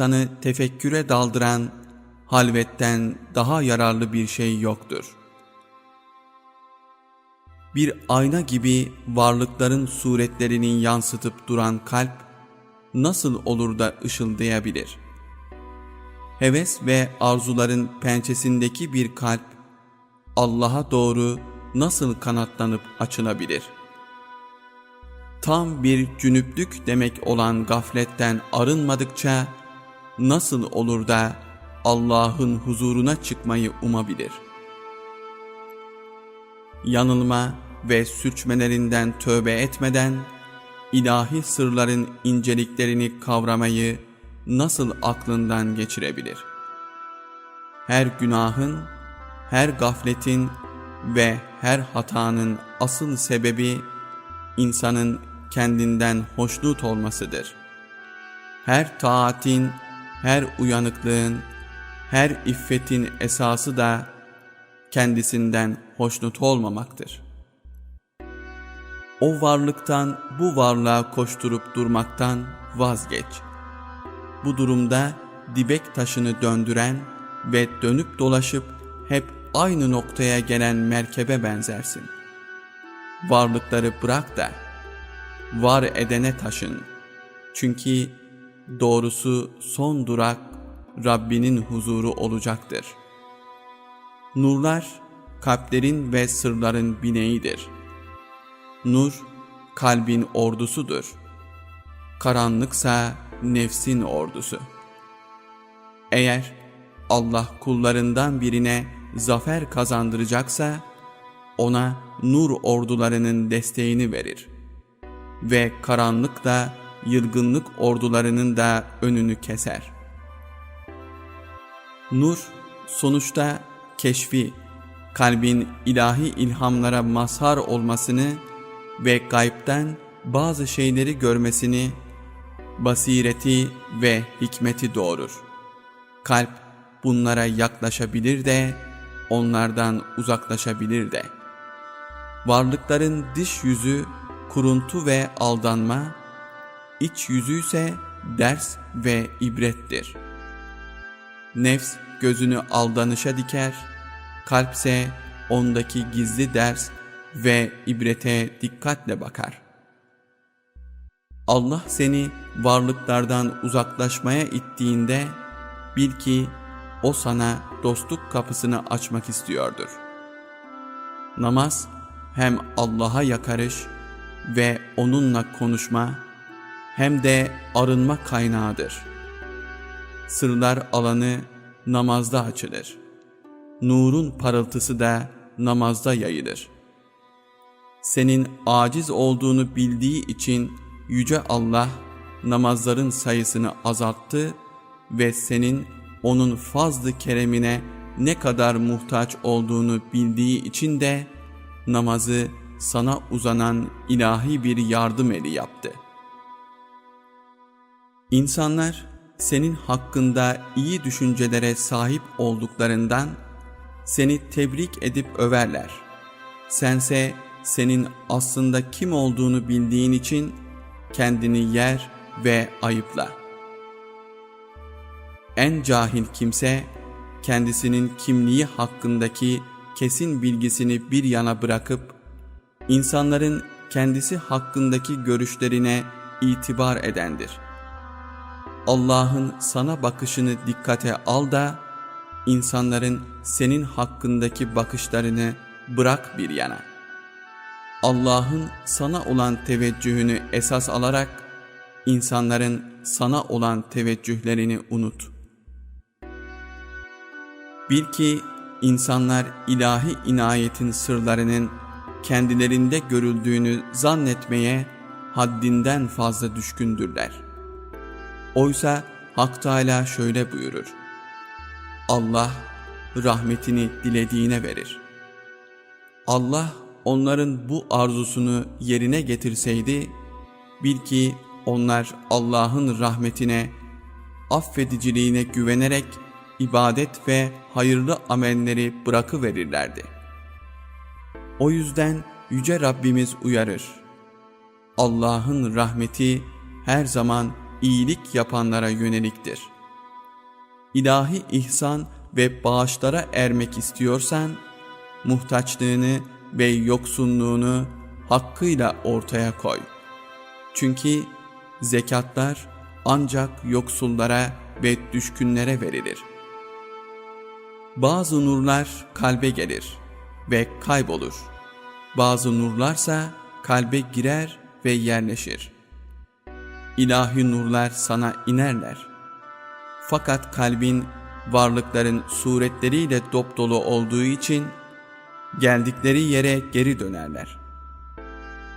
İnsanı tefekküre daldıran halvetten daha yararlı bir şey yoktur. Bir ayna gibi varlıkların suretlerini yansıtıp duran kalp nasıl olur da ışıldayabilir? Heves ve arzuların pençesindeki bir kalp Allah'a doğru nasıl kanatlanıp açılabilir? Tam bir cünüplük demek olan gafletten arınmadıkça nasıl olur da Allah'ın huzuruna çıkmayı umabilir? Yanılma ve sürçmelerinden tövbe etmeden ilahi sırların inceliklerini kavramayı nasıl aklından geçirebilir? Her günahın, her gafletin ve her hatanın asıl sebebi insanın kendinden hoşnut olmasıdır. Her taatin, her uyanıklığın, her iffetin esası da kendisinden hoşnut olmamaktır. O varlıktan bu varlığa koşturup durmaktan vazgeç. Bu durumda dibek taşını döndüren ve dönüp dolaşıp hep aynı noktaya gelen merkebe benzersin. Varlıkları bırak da var edene taşın. Çünkü doğrusu son durak Rabbinin huzuru olacaktır. Nurlar kalplerin ve sırların bineğidir. Nur kalbin ordusudur. Karanlıksa nefsin ordusu. Eğer Allah kullarından birine zafer kazandıracaksa ona nur ordularının desteğini verir ve karanlıkla yılgınlık ordularının da önünü keser. Nur sonuçta keşfi, kalbin ilahi ilhamlara mazhar olmasını ve gaybden bazı şeyleri görmesini, basireti ve hikmeti doğurur. Kalp bunlara yaklaşabilir de onlardan uzaklaşabilir de. Varlıkların dış yüzü kuruntu ve aldanma, iç yüzü ise ders ve ibrettir. Nefs gözünü aldanışa diker, kalpse ondaki gizli ders ve ibrete dikkatle bakar. Allah seni varlıklardan uzaklaşmaya ittiğinde bil ki o sana dostluk kapısını açmak istiyordur. Namaz hem Allah'a yakarış ve onunla konuşma hem de arınma kaynağıdır. Sırlar alanı namazda açılır. Nurun parıltısı da namazda yayılır. Senin aciz olduğunu bildiği için Yüce Allah namazların sayısını azalttı ve senin onun fazlı keremine ne kadar muhtaç olduğunu bildiği için de namazı sana uzanan ilahi bir yardım eli yaptı. İnsanlar senin hakkında iyi düşüncelere sahip olduklarından seni tebrik edip överler. Sense senin aslında kim olduğunu bildiğin için kendini yer ve ayıpla. En cahil kimse kendisinin kimliği hakkındaki kesin bilgisini bir yana bırakıp insanların kendisi hakkındaki görüşlerine itibar edendir. Allah'ın sana bakışını dikkate al da insanların senin hakkındaki bakışlarını bırak bir yana. Allah'ın sana olan teveccühünü esas alarak insanların sana olan teveccühlerini unut. Bil ki insanlar ilahi inayetin sırlarının kendilerinde görüldüğünü zannetmeye haddinden fazla düşkündürler. Oysa Hak Teala şöyle buyurur. Allah rahmetini dilediğine verir. Allah onların bu arzusunu yerine getirseydi, bil ki onlar Allah'ın rahmetine, affediciliğine güvenerek ibadet ve hayırlı amelleri bırakıverirlerdi. O yüzden Yüce Rabbimiz uyarır. Allah'ın rahmeti her zaman iyilik yapanlara yöneliktir. ilahi ihsan ve bağışlara ermek istiyorsan, muhtaçlığını ve yoksunluğunu hakkıyla ortaya koy. Çünkü zekatlar ancak yoksullara ve düşkünlere verilir. Bazı nurlar kalbe gelir ve kaybolur. Bazı nurlarsa kalbe girer ve yerleşir. İlahi nurlar sana inerler. Fakat kalbin varlıkların suretleriyle dopdolu olduğu için geldikleri yere geri dönerler.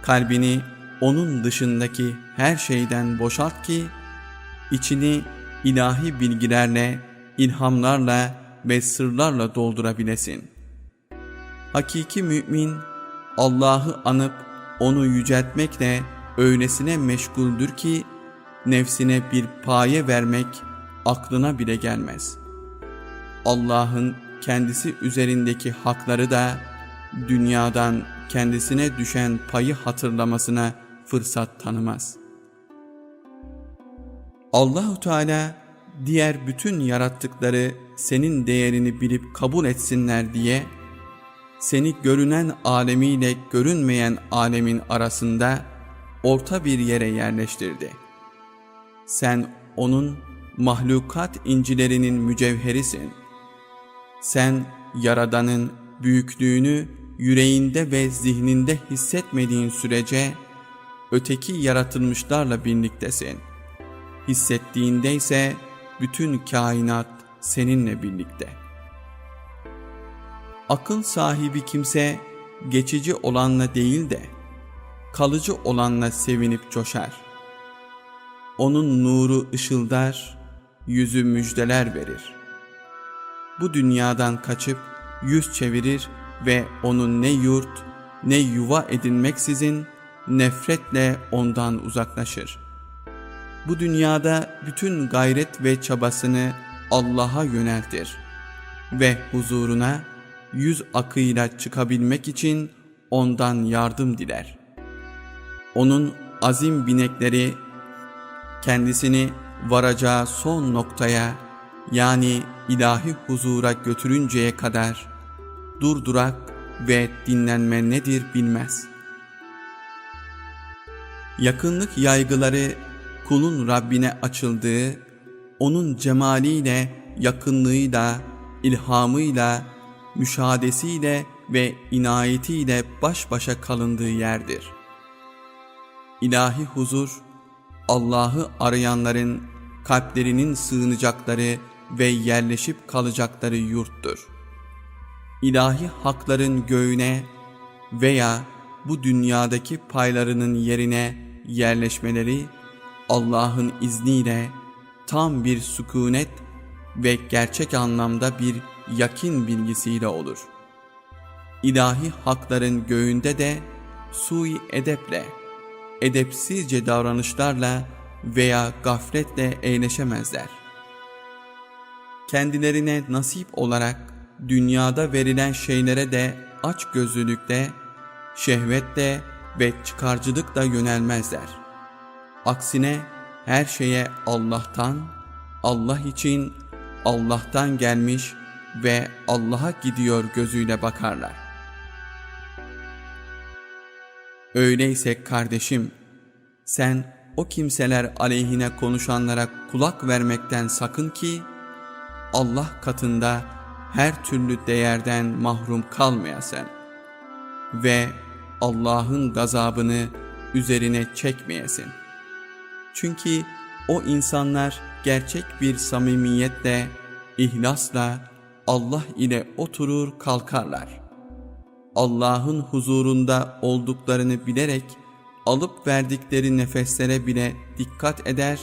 Kalbini onun dışındaki her şeyden boşalt ki içini ilahi bilgilerle, ilhamlarla ve sırlarla doldurabilesin. Hakiki mümin Allah'ı anıp onu yüceltmekle öylesine meşguldür ki nefsine bir paye vermek aklına bile gelmez. Allah'ın kendisi üzerindeki hakları da dünyadan kendisine düşen payı hatırlamasına fırsat tanımaz. Allahu Teala diğer bütün yarattıkları senin değerini bilip kabul etsinler diye seni görünen alemiyle görünmeyen alemin arasında orta bir yere yerleştirdi. Sen onun mahlukat incilerinin mücevherisin. Sen Yaradan'ın büyüklüğünü yüreğinde ve zihninde hissetmediğin sürece öteki yaratılmışlarla birliktesin. Hissettiğinde ise bütün kainat seninle birlikte. Akıl sahibi kimse geçici olanla değil de kalıcı olanla sevinip coşar. Onun nuru ışıldar, yüzü müjdeler verir. Bu dünyadan kaçıp yüz çevirir ve onun ne yurt ne yuva edinmeksizin nefretle ondan uzaklaşır. Bu dünyada bütün gayret ve çabasını Allah'a yöneltir ve huzuruna yüz akıyla çıkabilmek için ondan yardım diler. Onun azim binekleri kendisini varacağı son noktaya yani ilahi huzura götürünceye kadar durdurak ve dinlenme nedir bilmez. Yakınlık yaygıları kulun Rabbine açıldığı, onun cemaliyle, yakınlığıyla, ilhamıyla, müşahadesiyle ve inayetiyle baş başa kalındığı yerdir. İlahi huzur, Allah'ı arayanların kalplerinin sığınacakları ve yerleşip kalacakları yurttur. İlahi hakların göğüne veya bu dünyadaki paylarının yerine yerleşmeleri Allah'ın izniyle tam bir sükunet ve gerçek anlamda bir yakin bilgisiyle olur. İlahi hakların göğünde de sui edeple, edepsizce davranışlarla veya gafletle eğleşemezler. Kendilerine nasip olarak dünyada verilen şeylere de aç gözlülükle, şehvetle ve çıkarcılıkla yönelmezler. Aksine her şeye Allah'tan, Allah için Allah'tan gelmiş ve Allah'a gidiyor gözüyle bakarlar. Öyleyse kardeşim, sen o kimseler aleyhine konuşanlara kulak vermekten sakın ki, Allah katında her türlü değerden mahrum kalmayasın ve Allah'ın gazabını üzerine çekmeyesin. Çünkü o insanlar gerçek bir samimiyetle, ihlasla Allah ile oturur kalkarlar. Allah'ın huzurunda olduklarını bilerek alıp verdikleri nefeslere bile dikkat eder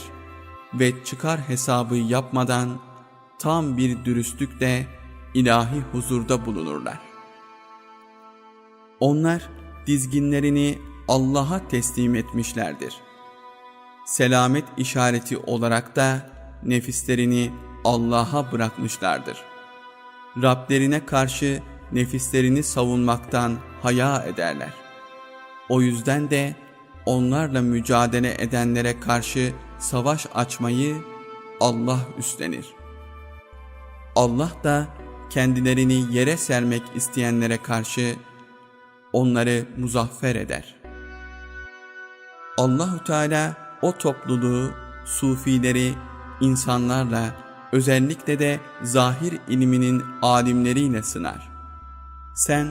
ve çıkar hesabı yapmadan tam bir dürüstlükle ilahi huzurda bulunurlar. Onlar dizginlerini Allah'a teslim etmişlerdir. Selamet işareti olarak da nefislerini Allah'a bırakmışlardır. Rablerine karşı nefislerini savunmaktan haya ederler. O yüzden de onlarla mücadele edenlere karşı savaş açmayı Allah üstlenir. Allah da kendilerini yere sermek isteyenlere karşı onları muzaffer eder. Allahu Teala o topluluğu, sufileri insanlarla, özellikle de zahir ilminin alimleriyle sınar. Sen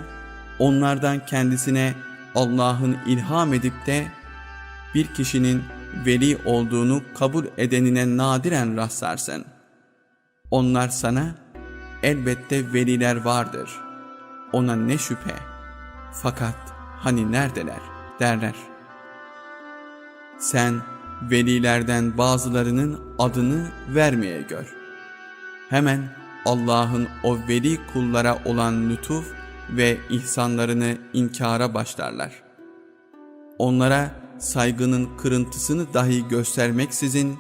onlardan kendisine Allah'ın ilham edip de bir kişinin veli olduğunu kabul edenine nadiren rastlarsın. Onlar sana elbette veliler vardır. Ona ne şüphe. Fakat hani neredeler derler. Sen velilerden bazılarının adını vermeye gör. Hemen Allah'ın o veli kullara olan lütuf ve ihsanlarını inkara başlarlar. Onlara saygının kırıntısını dahi göstermeksizin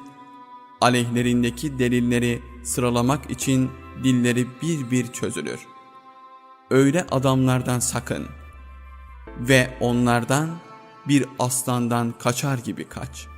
aleyhlerindeki delilleri sıralamak için dilleri bir bir çözülür. Öyle adamlardan sakın ve onlardan bir aslandan kaçar gibi kaç.''